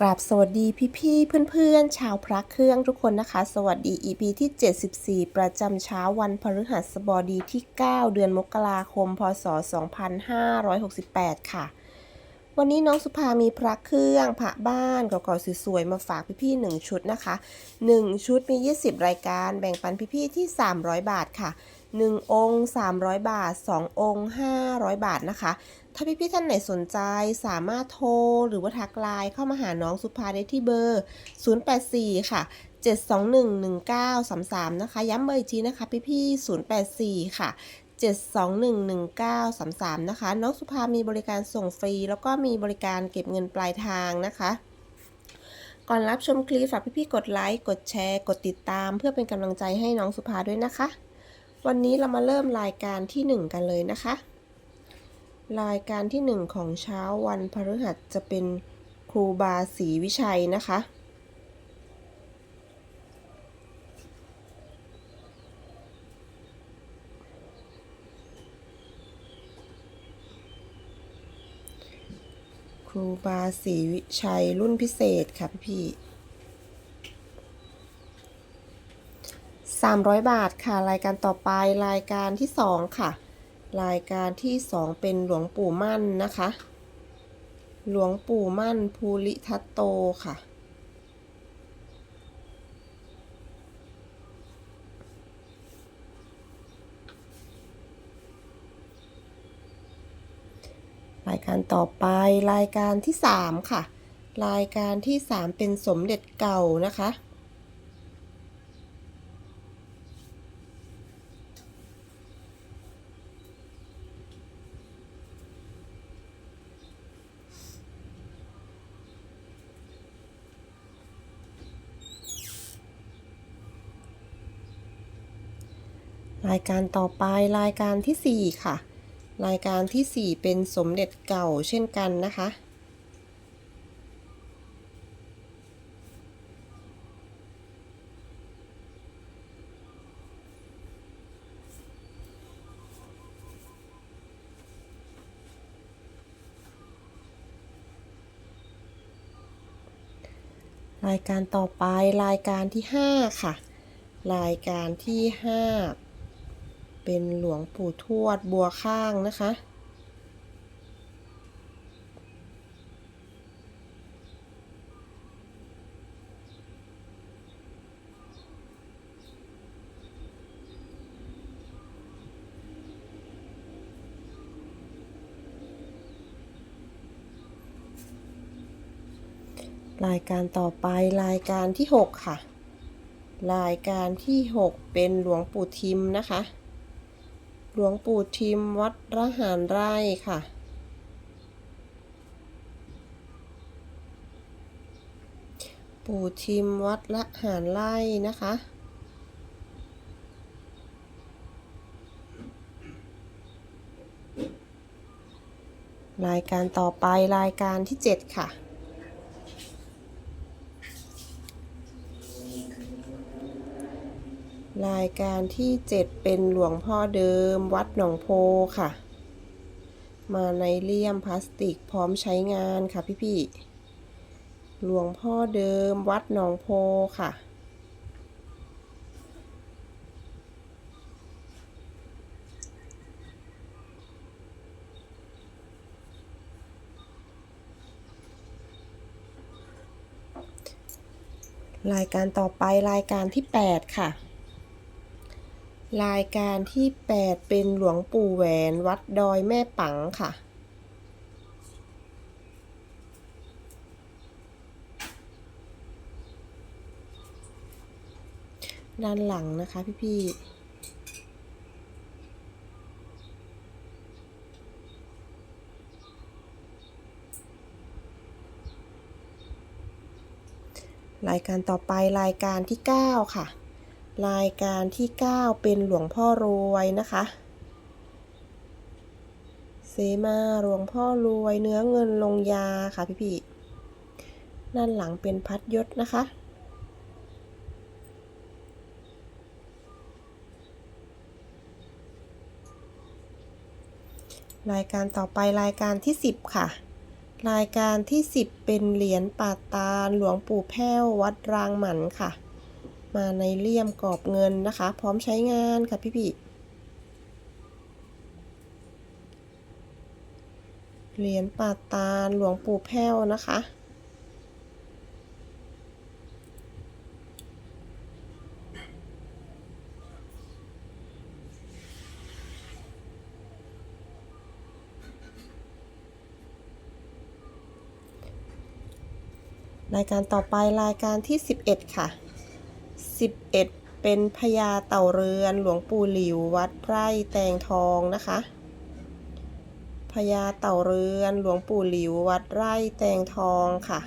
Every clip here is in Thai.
กราบสวัสดีพี่ๆเพื่อนๆ ชาวพระเครื่องทุกคนนะคะ สวัสดี EP ที่ 74 ประจำเช้าวันพฤหัสบดีที่ 9 เดือนมกราคม พศ 2568 ค่ะ วันนี้น้องสุภามีพระเครื่องพระบ้านเก่าๆสวยๆมาฝากพี่ๆ1ชุดนะคะ 1 ชุดมี 20 รายการแบ่งปันพี่ๆที่ 300 บาทค่ะ 1 องค์ 300 บาท 2 องค์ 500 บาทนะคะ ถ้าพี่ๆท่านไหนสนใจสามารถโทรหรือว่าทักไลน์เข้ามาหาน้องสุภาได้ที่เบอร์ 084 ค่ะ 7211933 นะคะ ย้ำเบอร์อีกทีนะคะพี่ๆ084 ค่ะ7211933 นะคะ น้องสุภามีบริการส่งฟรี แล้วก็มีบริการเก็บเงินปลายทางนะคะ ก่อนรับชมคลิปฝากพี่ๆกดไลค์ กดแชร์ กดติดตาม เพื่อเป็นกำลังใจให้น้องสุภาด้วยนะคะ วันนี้เรามาเริ่มรายการที่ 1 กันเลยนะคะ รายการที่ 1 ของเช้าวันพฤหัสจะเป็นครูบาศรีวิชัยนะคะ ครูบาศรีวิชัยรุ่นพิเศษค่ะพี่สามร้อยบาทค่ะ รายการต่อไปรายการที่สองค่ะ รายการที่สองเป็นหลวงปู่มั่นนะคะ หลวงปู่มั่นภูริทัตโตค่ะรายการต่อไปรายการที่สามค่ะ รายการที่สามเป็นสมเด็จเก่านะคะ รายการต่อไปรายการที่สี่ค่ะ รายการที่สี่เป็นสมเด็จเก่าเช่นกันนะคะ รายการต่อไปรายการที่ห้าค่ะ รายการที่ห้า เป็นหลวงปู่ทวดบัวข้างนะคะ รายการต่อไปรายการที่ 6 ค่ะ รายการที่ 6 เป็นหลวงปู่ทิมนะคะ หลวงปู่ทิมวัดระหารไร่ค่ะ ปู่ทิมวัดละหารไร่นะคะรายการต่อไปรายการที่ 7 ค่ะ รายการที่ 7 เป็นหลวงพ่อเดิมวัดหนองโพค่ะ มาในเลี่ยมพลาสติกพร้อมใช้งานค่ะพี่ๆหลวงพ่อเดิมวัดหนองโพค่ะ รายการต่อไปรายการที่ 8 ค่ะ รายการที่ 8 เป็นหลวงปู่แหวนวัดดอยแม่ปังค่ะ ด้านหลังนะคะพี่ๆรายการต่อไปรายการที่ 9 ค่ะ รายการที่ 9 เป็นหลวงพ่อรวยนะคะ เซมาหลวงพ่อรวยเนื้อเงินลงยาค่ะพี่ๆด้านหลังเป็นพัดยศนะคะ รายการต่อไปรายการที่ 10 ค่ะ รายการที่ 10 เป็นเหรียญปาตานหลวงปู่แพ้ววัดรางหมันค่ะ มาในเลี่ยมกรอบเงินนะคะ พร้อมใช้งานค่ะพี่พี่เหรียญปาตาหลวงปู่แพ้วนะคะรายการต่อไปรายการที่ 11 ค่ะ 11 เป็นพญาเต่าเรือนหลวงปู่หลิววัดไร่แตงทองนะคะพญาเต่าเรือนหลวงปู่หลิววัดไร่แตงทองค่ะ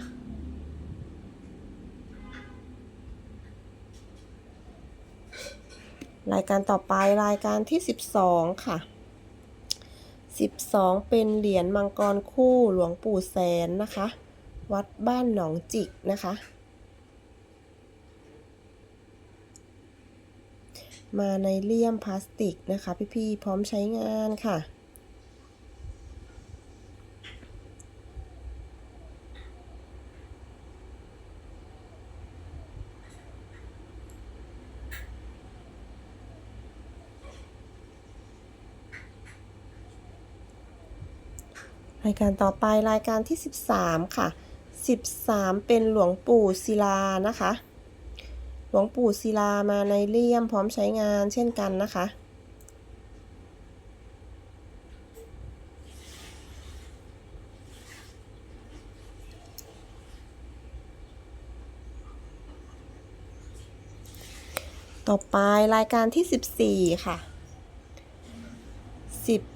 รายการต่อไปรายการที่ 12 ค่ะ 12 เป็นเหรียญมังกรคู่หลวงปู่แสนนะคะ วัดบ้านหนองจิกนะคะ มาในเลี่ยมพลาสติกนะคะพี่ๆพร้อมใช้งานค่ะรายการต่อไปรายการที่ 13 ค่ะ 13 เป็นหลวงปู่ศิลานะคะ วงปู่ศิลามาในเลี่ยมพร้อมใช้งานเช่นกันนะคะ ต่อไปรายการที่ 14 ค่ะ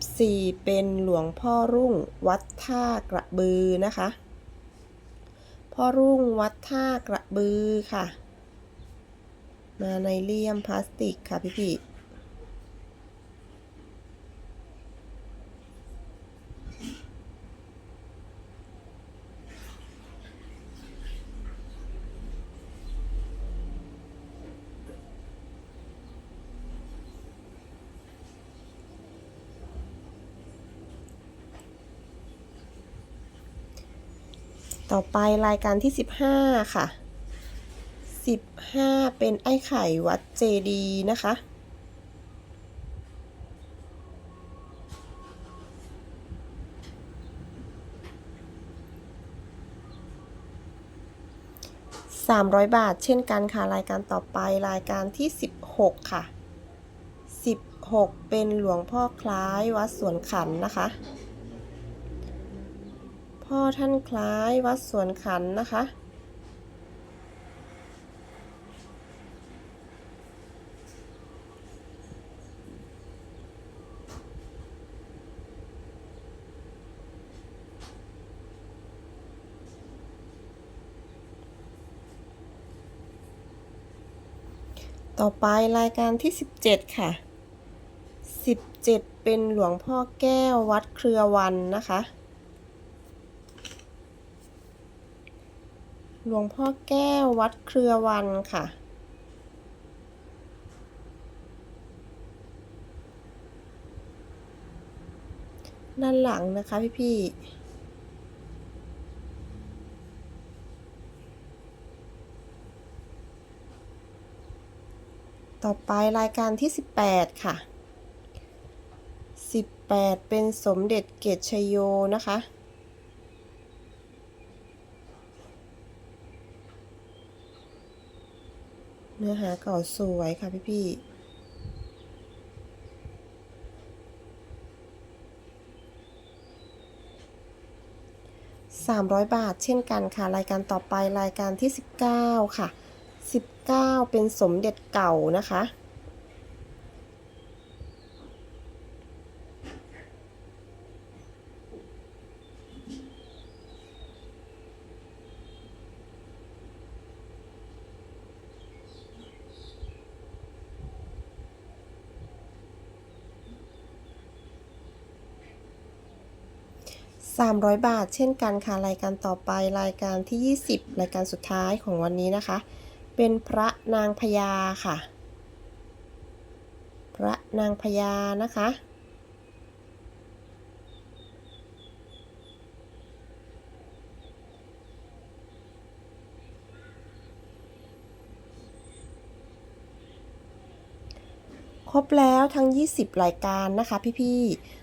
14 เป็นหลวงพ่อรุ่งวัดท่ากระบือนะคะ พ่อรุ่งวัดท่ากระบือค่ะ มาในเลี่ยมพลาสติกค่ะพี่พี่ต่อไปรายการที่ 15 ค่ะ 15 เป็นไอ้ไข่วัดเจดีนะคะ 300 บาทเช่นกันค่ะ รายการต่อไปรายการที่ 16 ค่ะ 16 เป็นหลวงพ่อคล้ายวัดสวนขันนะคะ พ่อท่านคล้ายวัดสวนขันนะคะ ต่อไปรายการที่ 17 ค่ะ 17 เป็นหลวงพ่อแก้ววัดเครือวันนะคะ หลวงพ่อแก้ววัดเครือวันค่ะ ด้านหลังนะคะพี่พี่ๆ ต่อไปรายการที่ 18 ค่ะ 18 เป็นสมเด็จเกตชโยนะคะ เนื้อหาเก่าสวยค่ะพี่พี่สามร้อยบาทเช่นกันค่ะ รายการต่อไปรายการที่ 19 ค่ะ 19 เป็นสมเด็จเก่านะคะ 300 บาทเช่นกันค่ะ รายการต่อไปรายการที่ 20 รายการสุดท้ายของวันนี้นะคะ เป็นพระนางพญาค่ะ พระนางพญานะคะ ครบแล้วทั้ง 20 รายการนะคะพี่ๆ